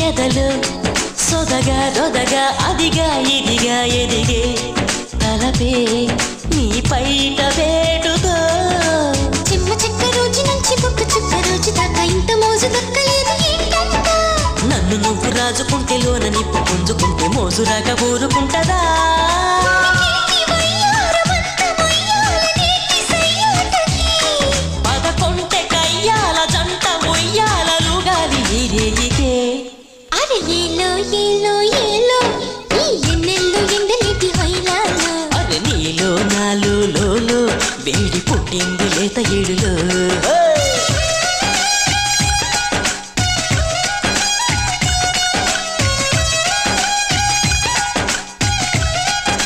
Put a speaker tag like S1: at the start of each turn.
S1: ఎదలు అదిగా ఎదిగే తలపే
S2: నీ పైట చిమ్మ నుంచి దాకా ఇంత మోజు
S1: నన్ను నువ్వు రాజుకుంటే లోన నిప్పు పుంజుకుంటే మోజు
S2: రాక ఊరుకుంటదా? ఏలో ఏలో ఈ ఎన్నెల్లో ఎండలేటి హొయ్యాలో
S1: అరే నీలో నాలో లోలో. వేడి పుట్టింది లేత ఏడులో.